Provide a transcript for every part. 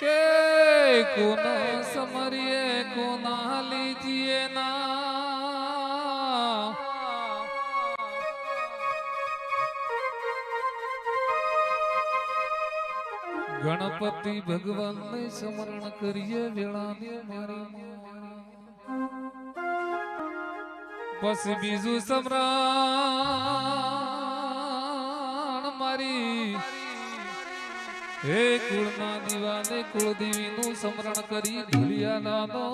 કે કોના સમરીએ કોના લીજીએ ના. ગણપતિ ભગવાનને સ્મરણ કરીએ વેળાને મારી પછી બીજું સમરાણ મારી. હે કુળના દીવાને કુળદેવીનું સ્મરણ કરી ભૂલિયા નાનો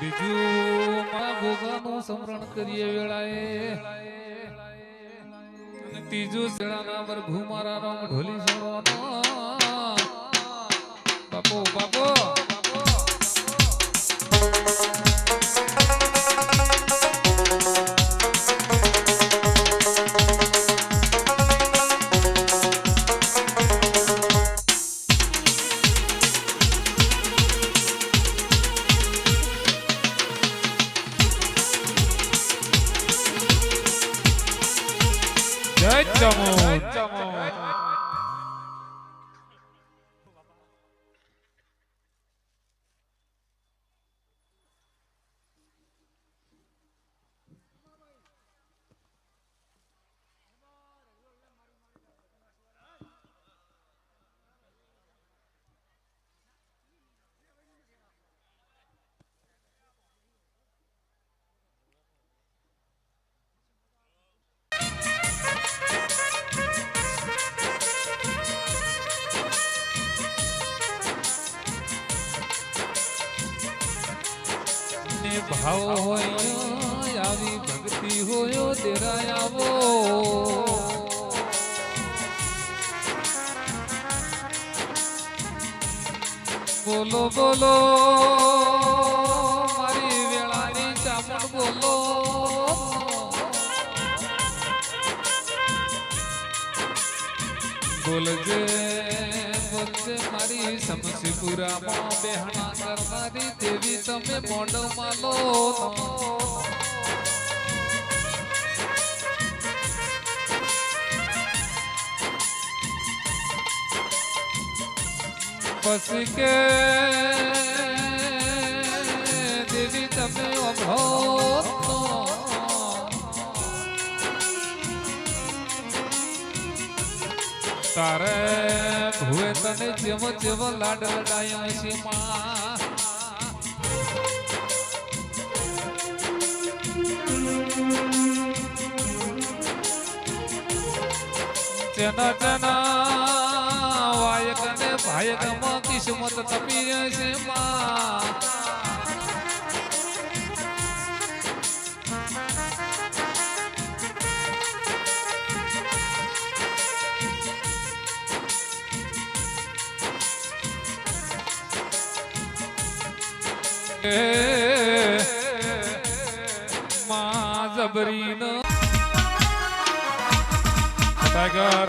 બીજું માં ભોગાનું સમરણ કરીએ વેળાએ. ત્રીજું શેળાના પર ઘુમારા રમ ઢોલી સવાનો બાપો બાપો બાપો. ભાવ હોય આવી ભક્તિ હોય તેરા આવો. બોલો બોલો મારી વેળાની ચામુંડ બોલો. બોલજે બોલજે મારી સમસીપુરામાં બેહણા કરનારી દેવી તમે મોઢમાં લો પછી કે દેવી તમે અભો તારે ભુએ તને જેવો જેવો લાડ લડાયો છે માં. તેના જેના વાયક ને ભાયકમાં કિસ્મત તપી છે માં. માં જબરીન ટાઈગર.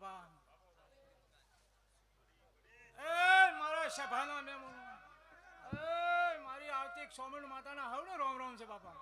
બાપા એ મારા સભાના મેમો. એ મારી આવતી સોમણ માતાના હવને રોમ રોમ છે બાપા.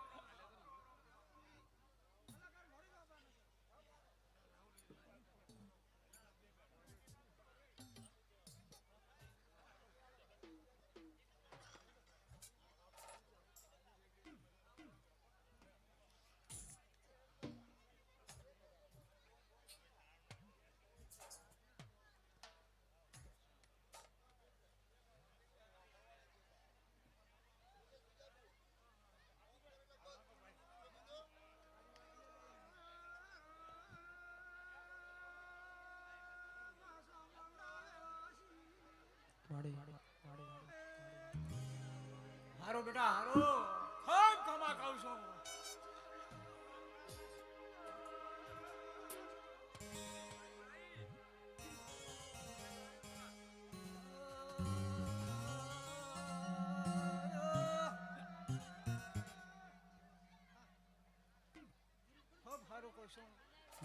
હારો બેટા હારો. ખૂબ ખમા કહું છું.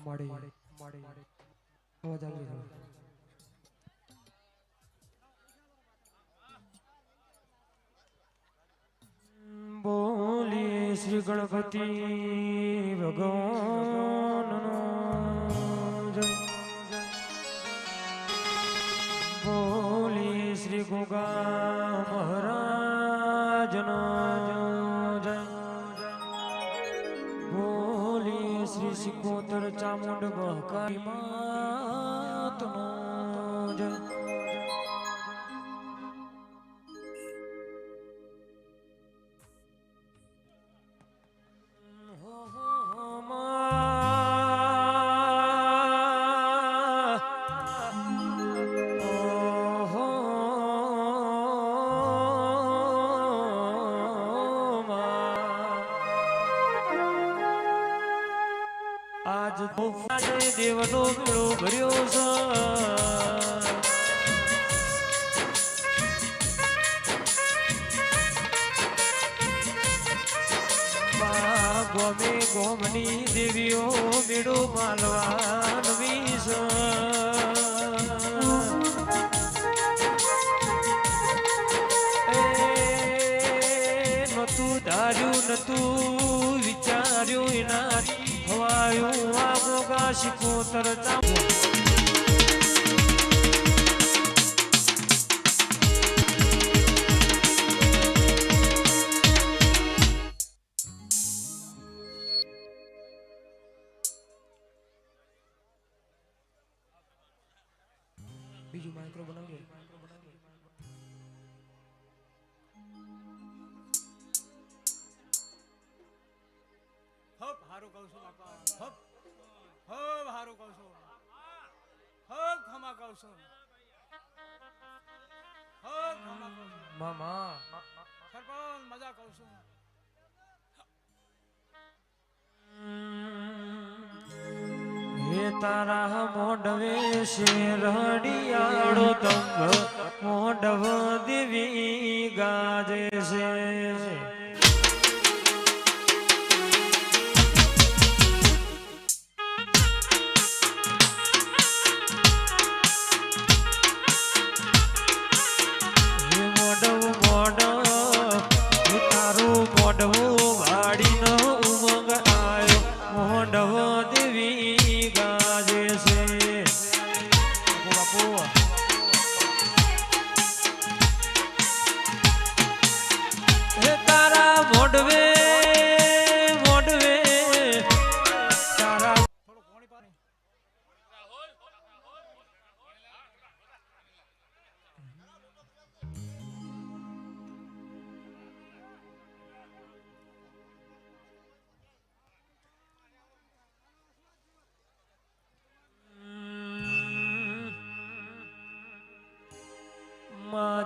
મળે મળે અવાજ આવી રહ્યો. શ્રી ગણપતિ ભગવાન બોલી શ્રી ગોગા મહારાજ જય. બોલી શ્રી સિકોતર ચામુંડ બહકારી માતનો જય. દેવનો મેળો ભર્યો છે ગોમે ગોમની દેવીઓ મેળો માલવા નવી એ નતું ધાર્યું નતું હવાયું આ ગોગા શિકોતર ચામો હારું કહું છું બાપા. ખૂબ ખૂબ હારું કહું છું. ખૂબ ખમા કહું છું. ખૂબ ખમા કહું છું. મામા. સરપંચ મજા કહું છું. તારા મોઢવે શેરડિયાળો તંગ મોઢવ દેવી ગાજે છે.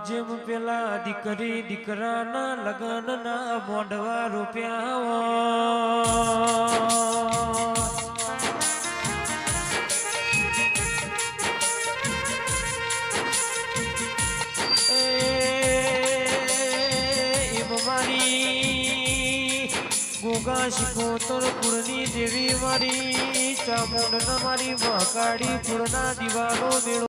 જેમ પેલા દીકરી દીકરાના લગ્નના મોઢવા રૂપિયા ગોગા શિકોતર કુળની દેવી મારી ચામુંડ મારી મહાકાળી કુળના દિવાલો મેળો